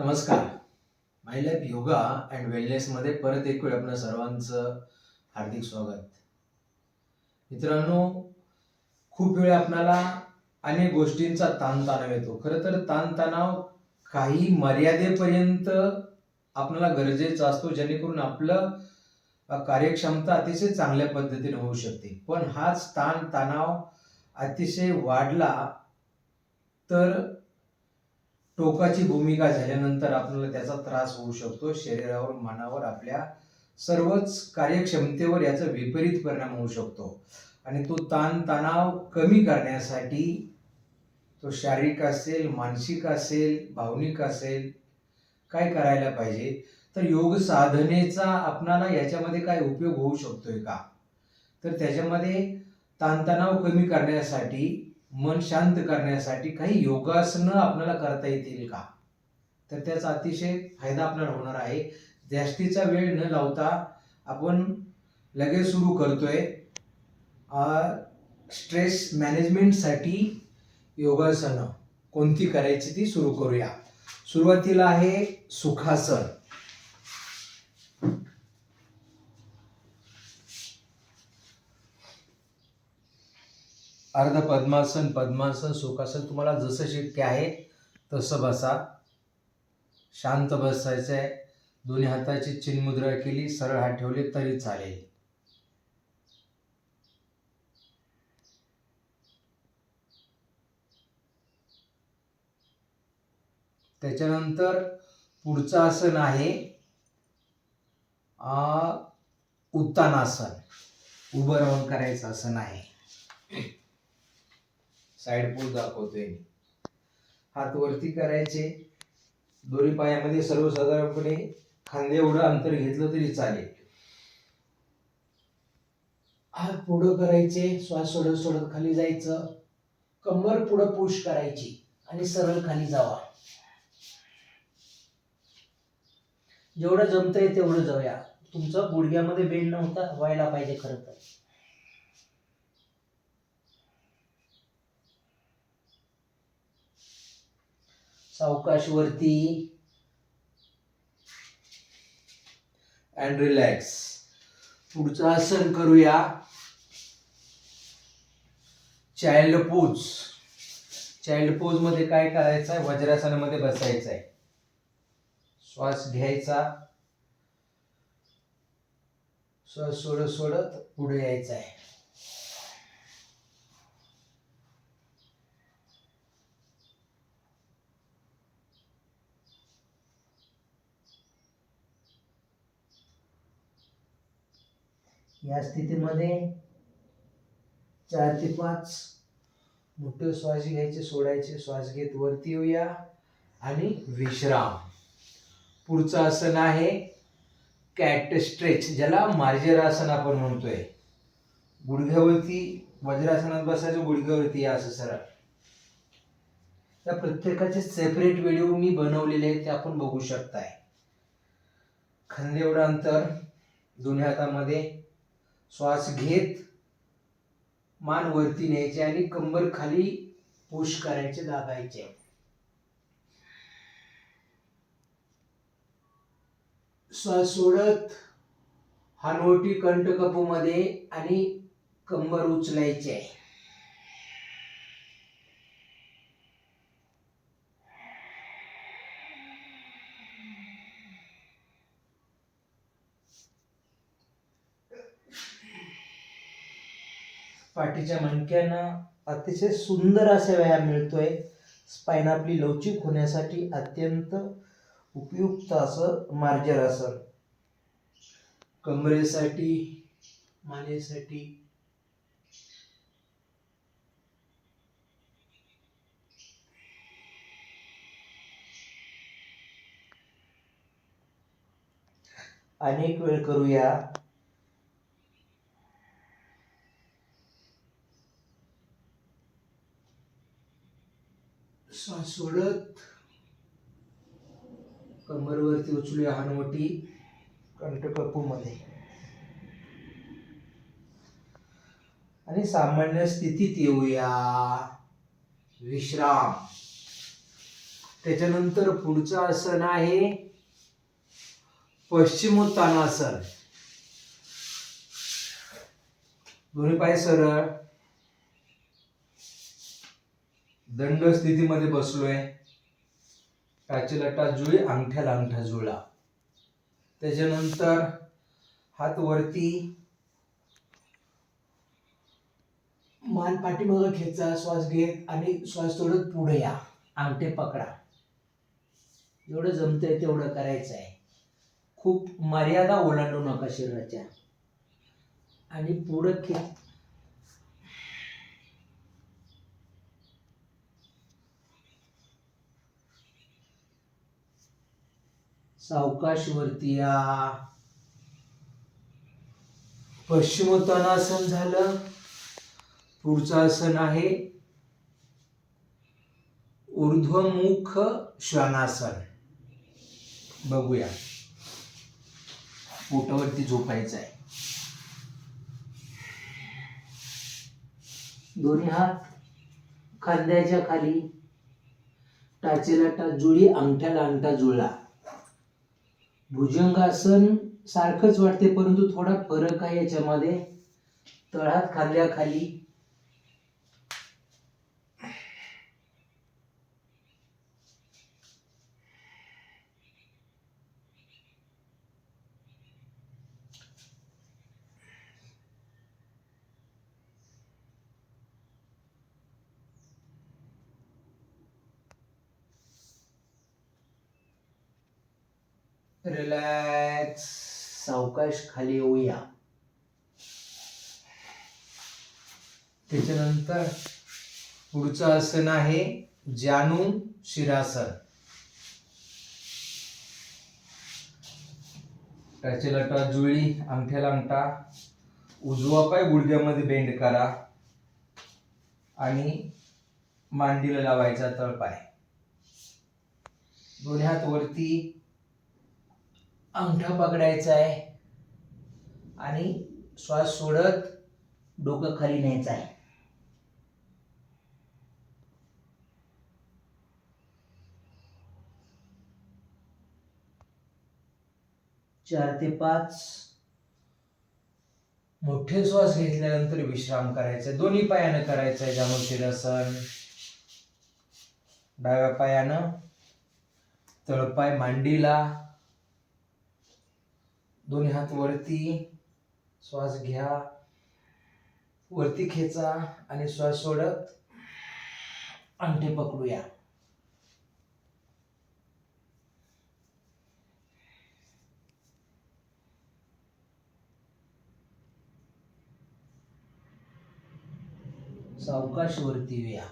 नमस्कार. My life yoga and वेलनेसमध्ये परत एक वेळ आपलं सर्वांचं हार्दिक स्वागत. मित्रांनो खूप वेळ आपणाला अनेक गोष्टींचा ताणतणाव येतो. खरं तर ताणतणाव काही मर्यादेपर्यंत आपल्याला गरजेचा असतो जेणेकरून आपलं कार्यक्षमता अतिशय चांगल्या पद्धतीने होऊ शकते. पण हाच ताण तणाव अतिशय वाढला तर टोकाची भूमिका झाल्यानंतर आपल्याला त्याचा त्रास होऊ शकतो. शरीरावर मनावर आपल्या सर्वच कार्यक्षमतेवर याचा विपरीत परिणाम होऊ शकतो. आणि तो ताण तणाव कमी करण्यासाठी तो शारीरिक असेल मानसिक असेल भावनिक असेल काय करायला पाहिजे? तर योग साधनेचा आपणाला याच्यामध्ये काय उपयोग होऊ शकतोय का? तर त्याच्यामध्ये ताणतणाव कमी करण्यासाठी मन शांत करण्यासाठी काही योगासनं आपल्याला करता येतील का? तर त्याचा अतिशय फायदा आपल्याला होणार आहे. जास्तीचा वेळ न लावता आपण लगेच सुरू करतोय. स्ट्रेस मॅनेजमेंटसाठी योगासनं कोणती करायची ती सुरू करूया. सुरुवातीला आहे सुखासन. अर्ध पद्मासन पद्मासन सुखासन तुम्हाला जसं शक्य आहे तसं बसा. शांत बसायचं आहे दोन्ही हाताची चिन्मुद्रा केली सरळ हात ठेवले तरी चालेल. त्याच्यानंतर पुढचं आसन आहे उत्तानासन. उभं राहून करायचं आसन आहे. साइड पोल दाखवतोय हात वरती करायचे. दोन्ही पायामध्ये सर्वसाधारणपणे खांदे एवढं अंतर घेतलं तरी चालेल. हात पुढं करायचे. श्वास सोडत सोडत खाली जायचं. कंबर पुढं पुश करायची आणि सरळ खाली जावा. जेवढं जमतंय तेवढं जाऊया. तुमचं गुडघ्यामध्ये बेंड नव्हता व्हायला पाहिजे खरं तर. सावकाश वरती अँड रिलॅक्स पुढचं आसन करूया. चाइल्ड पोज चाइल्ड पोजमध्ये काय करायचं आहे वज्रासनामध्ये बसायचं आहे श्वास घ्यायचा. श्वास सोडत सोडत पुढे यायचं आहे या स्थितीमध्ये चार ते पाच मोठे श्वास घ्यायचे सोडायचे श्वास घेत वरती येऊया. आणि विश्राम. पुढचं आसन आहे कॅट स्ट्रेच ज्याला मार्जर आसन आपण म्हणतोय. गुडघ्यावरती वज्रासनात बसायचं गुडघ्यावरती या असं सरळ. त्या प्रत्येकाचे सेपरेट व्हिडिओ मी बनवलेले आहेत ते आपण बघू शकताय. खांदे एवढं अंतर दोन्ही हातामध्ये. श्वास घेत मान वरती न्यायचे आणि कंबर खाली पुश करायचे दाबायचे. श्वास सोडत हानवटी कंठकपूमध्ये आणि कंबर उचलायचे. पाठीच्या मणक्यांना अतिशय सुंदर असा व्यायाम मिळतोय. स्पाईन आपली लवचिक होण्यासाठी अत्यंत उपयुक्त असं मार्जर आसन. कमरेसाठी मानेसाठी अनेक वेळ करूया. श्वास सोडत कमरवरती उचलूया हनवटी कंठकपूमध्ये. आणि सामान्य स्थितीत येऊया. विश्राम. त्याच्यानंतर पुढचं आसन आहे पश्चिमोत्तानासन. दोन्ही पाय सरळ. दंड स्थितीमध्ये बसलोय. टाच जुळी अंगठ्याला अंगठा जुळला त्याच्यानंतर हात वरती मान पाठीमागं खेचा श्वास घेत आणि श्वास सोडत पुढे या. अंगठे पकडा. जेवढं जमतंय तेवढं करायचं आहे खूप मर्यादा ओलांडू नका शरीराच्या. आणि पुढं खे सावकाश वरती या पश्चिमोत्तानासन झालं. पुढचं आसन आहे ऊर्ध्वमुख श्वानासन. बघूया. पोटावरती झोपायचं आहे. दोन्ही हात खांद्याच्या खाली टाचेला टाच जुळी अंगठ्याला अंगठा जुळला. भुजंगासन सारखंच वाटते परंतु थोडा फरक आहे याच्यामध्ये. तळहात खाल्ल्याखाली रिलॅक्स सावकाश खाली येऊया. त्याच्यानंतर पुढचं आसन आहे जानू शिरासन टाचेला लटा जुळी अंगठ्याला अंगठा. उजवा पाय गुडघ्यामध्ये बेंड करा. आणि मांडीला लावायचा तळपाय. दोन्ही हात वरती अंगठा पकडायचा आहे आणि श्वास सोडत डोकं खाली न्यायचं आहे. चार ते पाच. मोठे श्वास घेतल्यानंतर विश्राम करायचा. दोन्ही पायानं करायचं आहे. जाणून शिरासन डाव्या पायानं तळपाय मांडीला दोन्ही हात वरती श्वास घ्या. वरती खेचा आणि श्वास सोडत अंगठे पकडूया. सावकाश वरती येऊया.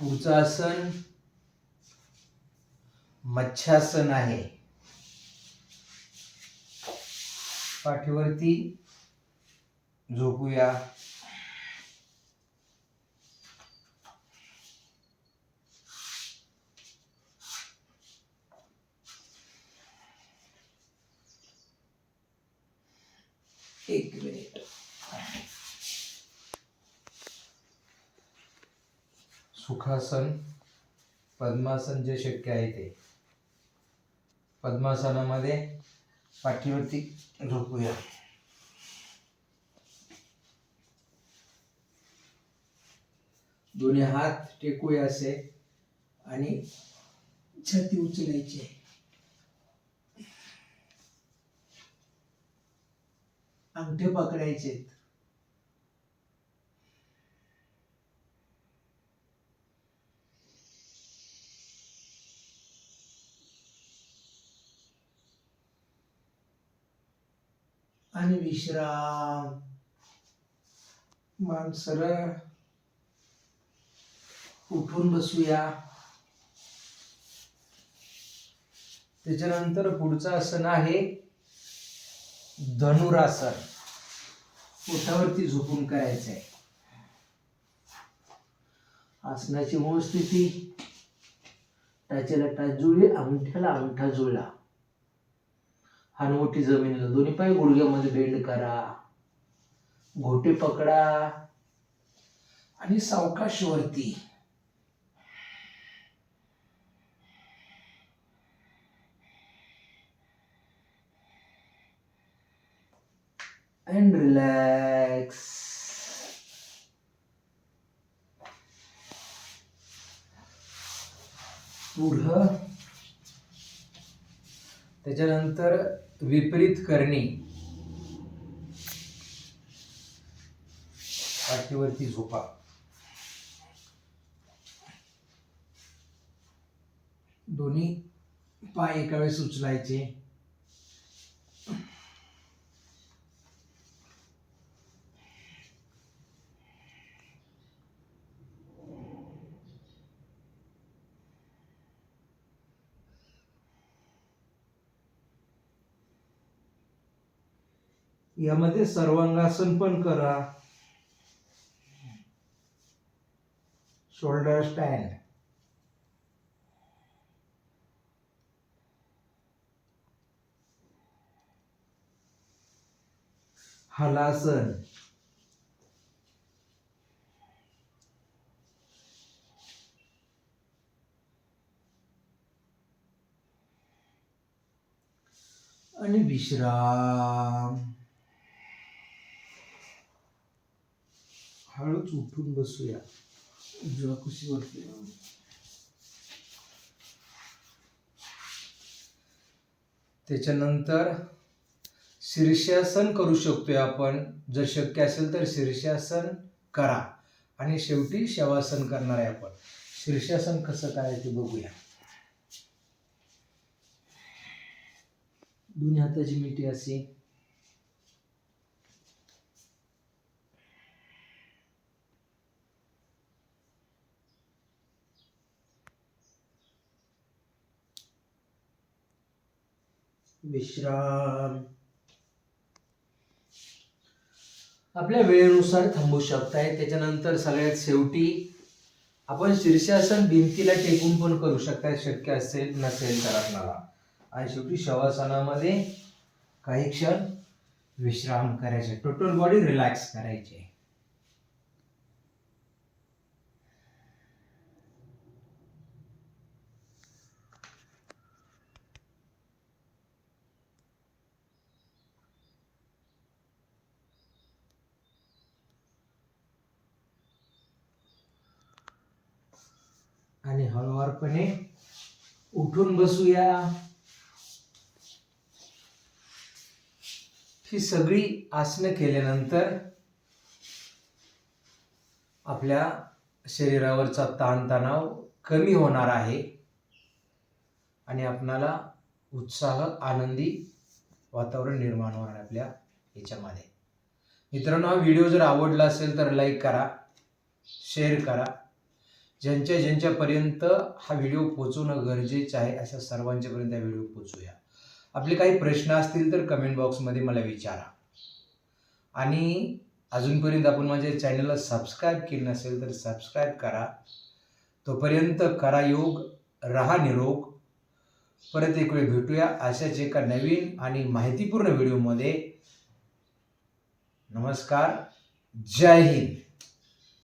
पुढचं आसन मच्छासन आहे. पाठीवरती झोपूया. एक मिनिट. सुखासन पद्मासन जे शक्य आहे ते. पद्मासनामध्ये पाठीवरती झोपूया. दोन्ही हात टेकूया असे आणि छाती उचलायची अंगठे पकडायचे आणि विश्राम. मान सरळ उठून बसूया. त्याच्यानंतर पुढचं आसन आहे धनुरासन. पोटावरती झोपून करायचं आहे आसनाची मूळ स्थिती. टाचेला टाच जुळली अंगठ्याला अंगठा जुळला. हार मोठी जमीन दोन्ही पाय गुडघ्यामध्ये बेंड करा. घोटे पकडा. आणि सावकाश वरती अँड रिलॅक्स पुढं. त्याच्यानंतर विपरीत करणे. पाठीवरती झोपा. दोन्ही पाय एका वेळेस उचलायचे. यामध्ये सर्वांगासन पण करा. शोल्डर स्टँड हलासन. आणि विश्राम. हळूच उठून बसूया. उजव्या कुशीवरती त्याच्यानंतर शीर्षासन करू शकतोय आपण. जर शक्य असेल तर शीर्षासन करा. आणि शेवटी शवासन करणार आहे आपण. शीर्षासन कसं काय ते बघूया. दोन्ही हाताची मिठी अशी. विश्राम. आपल्या वेळेनुसार थांबू शकताय. त्याच्यानंतर सगळ्यात शेवटी आपण शीर्षासन भिंतीला टेकून पण करू शकताय. शक्य असेल नसेल तर आपणाला. आणि शेवटी शवासनामध्ये काही क्षण विश्राम करायचे. टोटल बॉडी रिलॅक्स करायची. आणि हळूवारपणे उठून बसूया. ही सगळी आसनं केल्यानंतर आपल्या शरीरावरचा ताणतणाव कमी होणार आहे आणि आपणाला उत्साह आनंदी वातावरण निर्माण होणार आपल्या याच्यामध्ये. मित्रांनो हा व्हिडिओ जर आवडला असेल तर लाईक करा शेअर करा. ज्यांच्या ज्यांच्यापर्यंत हा व्हिडिओ पोचवणं गरजेचं आहे अशा सर्वांच्यापर्यंत हा व्हिडिओ पोचूया आपले काही प्रश्न असतील तर कमेंट बॉक्समध्ये मला विचारा. आणि अजूनपर्यंत आपण माझ्या चॅनलला सबस्क्राईब केलं नसेल तर सबस्क्राईब करा. तोपर्यंत करा योग रहा निरोग. परत एक वेळ भेटूया अशाच एका नवीन आणि माहितीपूर्ण व्हिडिओमध्ये. नमस्कार जय हिंद.